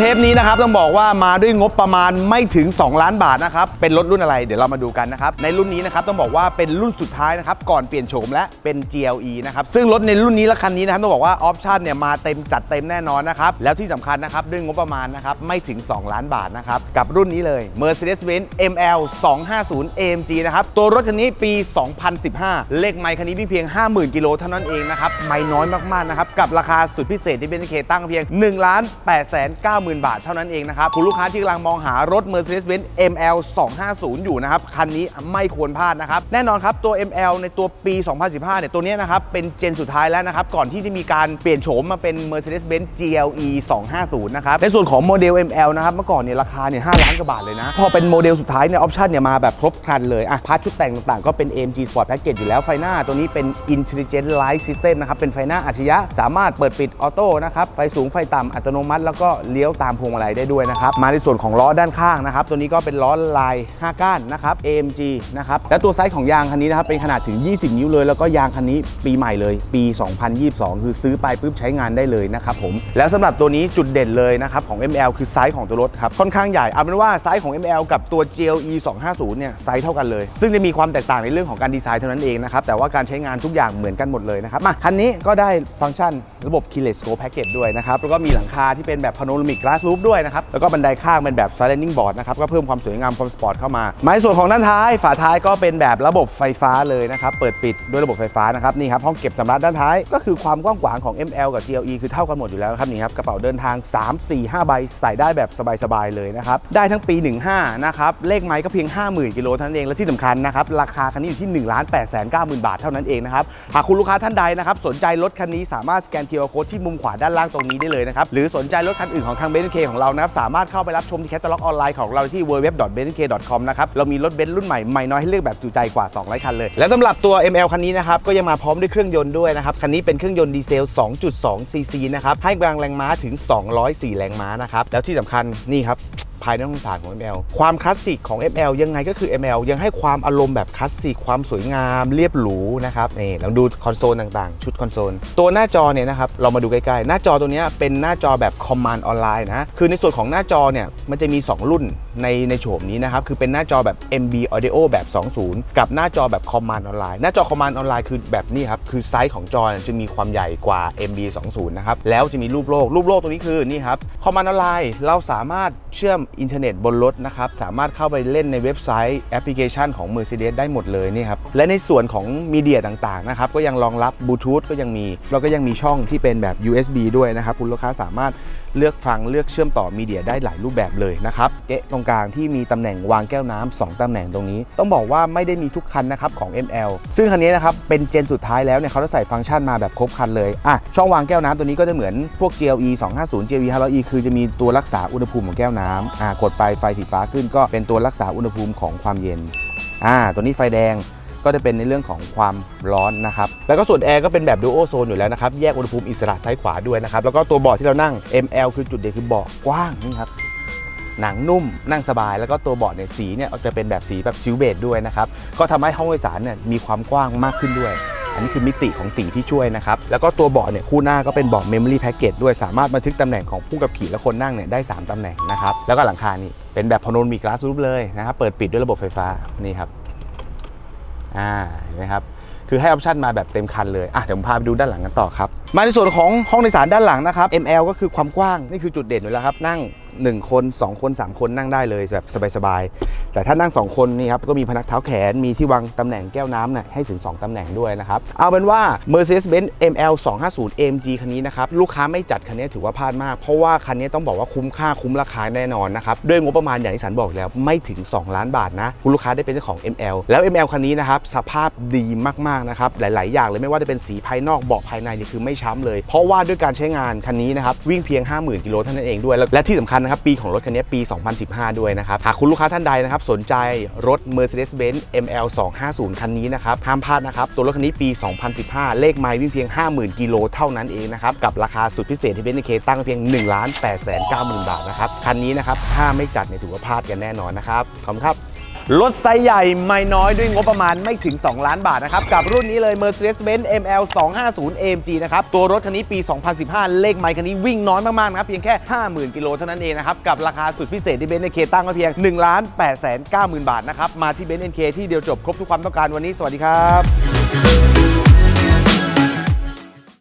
ทปนี้นะครับต้องบอกว่ามาด้วยงบประมาณไม่ถึง 2 ล้านบาทนะครับ เป็นรถรุ่นอะไรเดี๋ยวเรามาดูกันนะครับ ในรุ่นนี้นะครับต้องบอกว่าเป็นรุ่นสุดท้ายนะครับ ก่อนเปลี่ยนโฉมและเป็น GLE นะครับ ซึ่งรถในรุ่นนี้และคันนี้นะครับต้องบอกว่าออปชั่นเนี่ยมาเต็มจัดเต็มแน่นอนนะครับ แล้วที่สำคัญนะครับด้วยงบประมาณนะครับไม่ถึง 2 ล้านบาทนะครับ กับรุ่นนี้เลย Mercedes-Benz ML 250 AMG นะครับ ตัวรถคันนี้ปี 2015 เลขไมค์คันนี้เพียง 50,000กิโลเท่านั้นเองนะครับ ไม่น้อยมากๆนะครับ กับราคาสุดพิเศษที่เป็นเคตั้งเพียง1ล้าน8แส0,000 บาทเท่านั้นเองนะครับ คุณลูกค้าที่กำลังมองหารถ Mercedes-Benz ML 250 อยู่นะครับ คันนี้ไม่ควรพลาดนะครับ แน่นอนครับ ตัว ML ในตัวปี 2015 เนี่ย ตัวนี้นะครับ เป็นเจนสุดท้ายแล้วนะครับ ก่อนที่จะมีการเปลี่ยนโฉมมาเป็น Mercedes-Benz GLE 250 นะครับ ในส่วนของโมเดล ML นะครับ เมื่อก่อนเนี่ยราคาเนี่ย5ล้านกว่าบาทเลยนะ พอเป็นโมเดลสุดท้ายเนี่ยออปชั่นเนี่ยมาแบบครบครันเลยอะพาร์ทชุดแต่งต่างๆก็เป็น AMG Sport Package อยู่แล้วไฟหน้าตัวนี้เป็น Intelligent Light System นะครับเป็นไฟหน้าอัจฉริยะสามารถเปิดปิดออโต้นะครับไฟสูงไฟต่ำอัตโนมัติแล้วก็เลี้ยวตามพวงมาลัยได้ด้วยนะครับมาในส่วนของล้อด้านข้างนะครับตัวนี้ก็เป็นล้อลาย 5 ก้านนะครับ AMG นะครับและตัวไซส์ของยางคันนี้นะครับเป็นขนาดถึง 20 นิ้วเลย แล้วก็ยางคันนี้ปีใหม่เลย ปี 2022 คือซื้อไปปุ๊บใช้งานได้เลยนะครับผมแล้วสำหรับตัวนี้จุดเด่นเลยนะครับของ ML คือไซส์ของตัวรถครับค่อนข้างใหญ่เอาเป็นว่าไซส์ของ ML กับตัว GLE 250เนี่ยไซส์เท่ากันเลย ซึ่งจะมีความแตกต่างในเรื่องของการดีไซน์เท่านั้นเองนะครับแต่ว่าการใช้งานทุกอย่างเหมือนกันหมดเลยนะครับมาคันนี้ก็ได้ฟังก์ชันระบบ Keyless Go Package ด้วยนะครับแล้วก็มีหลังคาที่เป็นแบบ Panoramic Glass Roof ด้วยนะครับ แล้วก็บันไดข้างเป็นแบบ Sliding Board นะครับ ก็เพิ่มความสวยงามความสปอร์ตเข้ามามาในส่วนของด้านท้าย ฝาท้ายก็เป็นแบบระบบไฟฟ้าเลยนะครับ เปิดปิดด้วยระบบไฟฟ้านะครับ นี่ครับห้องเก็บสำรับด้านท้าย ก็คือความกว้างขวางของ ML กับ GLE คือเท่ากันหมดอยู่แล้วนะครับนี่ครับ กระเป๋าเดินทาง 3 4 5 ใบใส่ได้แบบสบายๆเลยนะครับ ได้ทั้งปี 15 นะครับ เลขไม้ก็เพียง 50,000กิโลเท่านั้นเอง และที่สำคัญนะครับ ราคาคันนี้อยู่ที่ 1 8 9 0 0 0 0บาทเท่านั้นเองนะครับ หากคุณลูกค้าท่านใดนะครับสนใจรถคันนี้สามารถสแกน QR Code ที่มุมขวาด้านล่างตรงนี้ได้เลยนะครับ หรือสนใจรถคันอื่นของทางเบนซ์เคของเรานะครับสามารถเข้าไปรับชมที่แคตตาล็อกออนไลน์ของเราที่ www.benz.com นะครับเรามีรถเบนซ์รุ่นใหม่ใหม่น้อยให้เลือกแบบจุใจกว่า 200 คันเลย และสำหรับตัว ML คันนี้นะครับก็ยังมาพร้อมด้วยเครื่องยนต์ด้วยนะครับคันนี้เป็นเครื่องยนต์ดีเซล 2.2 cc นะครับให้กำลังแรงม้าถึง 204 แรงม้านะครับแล้วที่สำคัญนี่ครับ ภายในห้องสารของ ML ความคลาสสิกของ ML ยังไงก็คือ ML ยังให้ความอารมณ์แบบคลาสสิกความสวยงามเรียบหรูนะครับนี่เราดูคอนโซลต่างๆ ชุดคอนโซล ตัวหน้าจอเนี่ยนะครับเรามาดูใกล้ๆ หน้าจอตัวนี้เป็นหน้าจอแบบคอมมานด์ออนไลน์นะคือในส่วนของหน้าจอเนี่ยมันจะมี 2 รุ่นในในโฉมนี้นะครับคือเป็นหน้าจอแบบ MB Audio แบบ 20 กับหน้าจอแบบคอมมานด์ออนไลน์หน้าจอคอมมานด์ออนไลน์คือแบบนี้ครับคือไซส์ของจอจะมีความใหญ่กว่า MB 20นะครับแล้วจะมีรูปโลกรูปโลกตัวนี้คือนี่ครับคอมมานด์ออนไลน์เราสามารถเชื่อมอินเทอร์เน็ตบนรถนะครับ สามารถเข้าไปเล่นในเว็บไซต์แอปพลิเคชันของ Mercedes ได้หมดเลยนี่ครับ และในส่วนของมีเดียต่างๆนะครับ ก็ยังรองรับบลูทูธก็ยังมี แล้วก็ยังมีช่องที่เป็นแบบ USB ด้วยนะครับ คุณลูกค้าสามารถเลือกฟังเลือกเชื่อมต่อมีเดียได้หลายรูปแบบเลยนะครับเกะตรงกลางที่มีตำแหน่งวางแก้วน้ำสองตำแหน่งตรงนี้ ต้องบอกว่าไม่ได้มีทุกคันนะครับของ ML ซึ่งคันนี้นะครับเป็นเจนสุดท้ายแล้วเนี่ยเขาจะใส่ฟังก์ชันมาแบบครบคันเลยอะช่องวางแก้วน้ำตัวนี้ก็จะเหมือนพวก GLE 250 GLE 500E คือจะมีตัวรักษาอุณหภูมิของแก้วน้ำอ่ากดไปไฟสีฟ้าขึ้นก็เป็นตัวรักษาอุณหภูมิของความเย็นอ่าตัวนี้ไฟแดงก็จะเป็นในเรื่องของความร้อนนะครับ แล้วก็ส่วนแอร์ก็เป็นแบบดูโอโซนอยู่แล้วนะครับ แยกอุณหภูมิอิสระซ้ายขวาด้วยนะครับ แล้วก็ตัวเบาะที่เรานั่ง ML คือจุดเด่นคือเบาะกว้างนี่ครับ หนังนุ่มนั่งสบาย แล้วก็ตัวเบาะเนี่ยสีเนี่ยจะเป็นแบบสีแบบซิลเบดด้วยนะครับ ก็ทำให้ห้องโดยสารเนี่ยมีความกว้างมากขึ้นด้วย อันนี้คือมิติของสีที่ช่วยนะครับ แล้วก็ตัวเบาะเนี่ยคู่หน้าก็เป็นเบาะ Memory Package ด้วยสามารถบันทึกตำแหน่งของผู้ขับขี่และคนนั่งเนี่ยได้ 3ตำแหน่งนะครับ แล้วก็หลังคานี่เป็นแบบพนนมีกลาสรูปเลยนะครับ เปิดปิดด้วยระบบไฟฟ้านี่ครับ อ่าเห็นไหมครับคือให้ออปชันมาแบบเต็มคันเลย อะเดี๋ยวผมพาไปดูด้านหลังกันต่อครับ มาในส่วนของห้องโดยสารด้านหลังนะครับ ML ก็คือความกว้าง นี่คือจุดเด่นอยู่แล้วครับ นั่ง1 คน 2 คน 3 คนนั่งได้เลยแบบสบายๆ แต่ถ้านั่ง 2 คนนี่ครับก็มีพนักเท้าแขนมีที่วางตำแหน่งแก้วน้ำเนี่ยให้ถึง 2ตำแหน่งด้วยนะครับเอาเป็นว่า Mercedes-Benz ML 250 AMG คันนี้นะครับลูกค้าไม่จัดคันนี้ถือว่าพลาดมาก เพราะว่าคันนี้ต้องบอกว่าคุ้มค่าคุ้มราคาแน่นอนนะครับด้วยงบประมาณอย่างที่สันบอกแล้วไม่ถึง 2 ล้านบาทนะคุณลูกค้าได้เป็นเจ้าของ ML แล้ว ML คันนี้นะครับสภาพดีมากๆนะครับหลาย ๆ อย่างเลยไม่ว่าจะเป็นสีภายนอกเบาะภายในนี่คือไม่ช้ำเลย เพราะว่าด้วยการใช้งานคันนี้นะครับวิ่งเพียง 50,000กิโลเท่านั้นเองด้วยและที่สำคัญนะครับปีของรถคันนี้ปี 2015 ด้วยนะครับ หากคุณลูกค้าท่านใดนะครับสนใจรถ Mercedes-Benz ML 250 คันนี้นะครับ ห้ามพลาดนะครับ ตัวรถคันนี้ปี 2015 เลขไมล์วิ่งเพียง 50,000 กิโลเท่านั้นเองนะครับ กับราคาสุดพิเศษที่เบนซ์เคตั้งเพียง 1,890,000 บาทนะครับ คันนี้นะครับถ้าไม่จัดเนี่ยถือว่าพลาดกันแน่นอนนะครับ ขอบคุณครับ รถไซส์ใหญ่ไม่น้อยด้วยงบประมาณไม่ถึง 2 ล้านบาทนะครับ กับรุ่นนี้เลย Mercedes-Benz ML 250 AMG นะครับ ตัวรถคันนี้ปี 2015 เลขไมค์คันนี้วิ่งน้อยมากๆนะครับ เพียงแค่ 50,000 กิโลเท่านั้นเองนะครับ กับราคาสุดพิเศษที่เบนซ์เอเคตั้งไว้เพียง1ล้าน8 9 0 0 0 บาทนะครับ มาที่เบนซ์เอเคที่เดียวจบครบทุกความต้องการวันนี้สวัสดีครับ